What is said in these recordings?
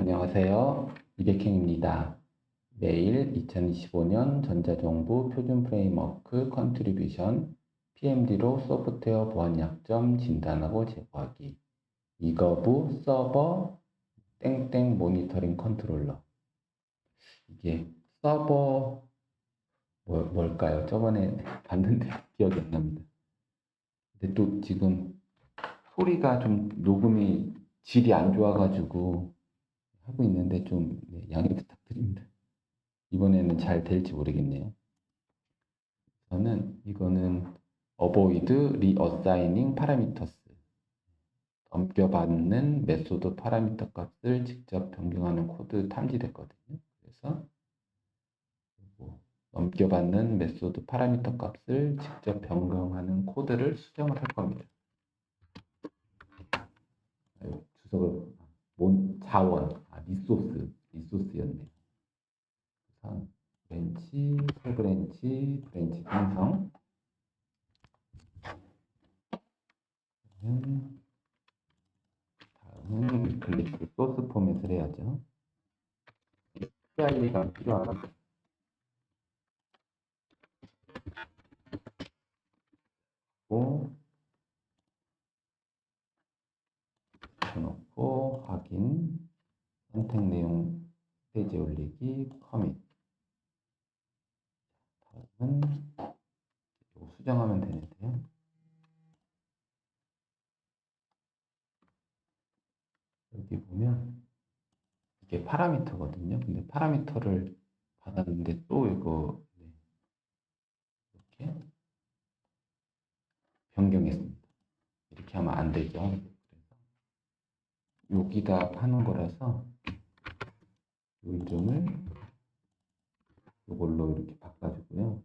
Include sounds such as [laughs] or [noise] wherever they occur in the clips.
안녕하세요. 이백행입니다. 매일 2025년 전자정부 표준 프레임워크 컨트리뷰션 PMD로 소프트웨어 보안 약점 진단하고 제거하기 이거부 서버 땡땡 모니터링 컨트롤러 이게 서버 뭐, 뭘까요? 저번에 [laughs] 봤는데 기억이 안 납니다. 근데 또 지금 소리가 좀 녹음이 질이 안 좋아가지고 하고 있는데 좀 네, 양해 부탁드립니다. 이번에는 잘 될지 모르겠네요. 저는 이거는 avoid reassigning parameters 넘겨받는 메소드 파라미터 값을 직접 변경하는 코드 탐지됐거든요. 그래서 그리고 넘겨받는 메소드 파라미터 값을 직접 변경하는 코드를 수정을 할 겁니다. 주석을 몬 자원 아 리소스 리소스였네요. 그래서 브랜치 세 브랜치 생성 다음은 클릭 소스 포맷을 해야죠. PI가 필요하다. 고 붙여놓고 확인 선택 내용? 페이지 올리기 커밋. 다음은 수정하면 되는데요 여기 보면 이게 파라미터거든요. 근데 파라미터를 받았는데 또 이거 네, 이렇게 변경했습니다. 이렇게 하면 안 되죠. 그래서 여기다 하는 거라서 이 이름을 이걸로 이렇게 바꿔주고요.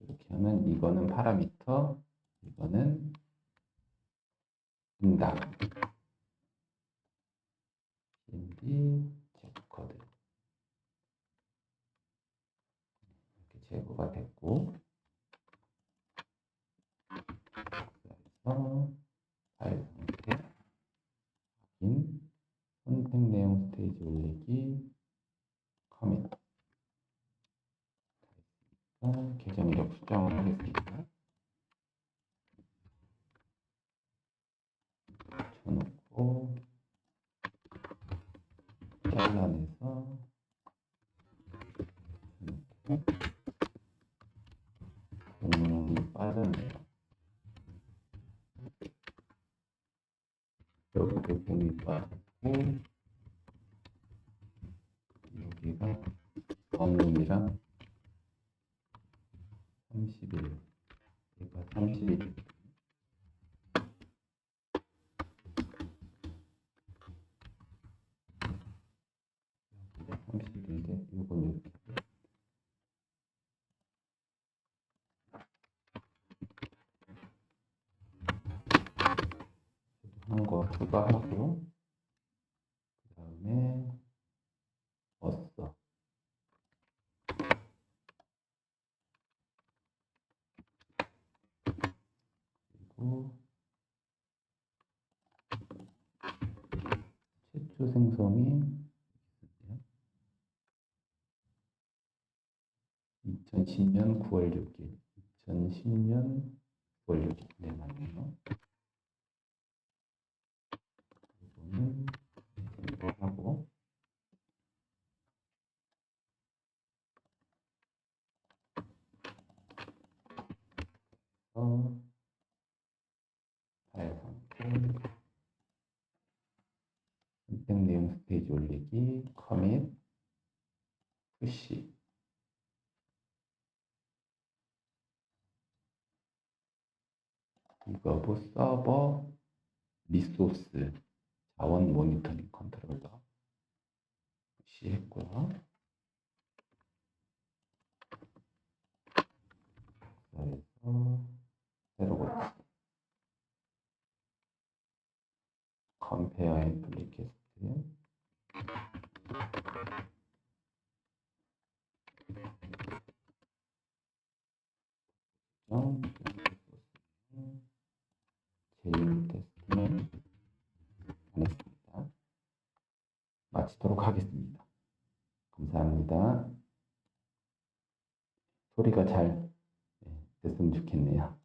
이렇게 하면 이거는 파라미터, 이거는 응답. PMD 체크코드 이렇게 제거가 됐고 그래서 파일 상태 확인 선택 내용 스테이지 올리기 커밋 자, 계정 이력 수정을 하겠습니다. 쳐놓고 잘라내서 이렇게 공룡이 빠르네요. 여기도 공이 빠졌고 여기가 검은이랑 31 얘가 31 여기가 31인데 이건 이렇게. 한거 추가하고 그 다음에 어써 그리고 최초 생성이 2010년 9월 6일 2010년 9월 6일 네 맞네요. 이거는 이거 하고. 어상 태 선택 내용 스테이지 올리기 커밋 푸시. 이거 뭐 서버 리소스 자원 모니터링 컨트롤러. 시했고요. 그래서 새로 컴페어 앤 플리캐스 트 제휴 테스트는 보냈습니다. 마치도록 하겠습니다. 감사합니다. 소리가 잘 네, 됐으면 좋겠네요.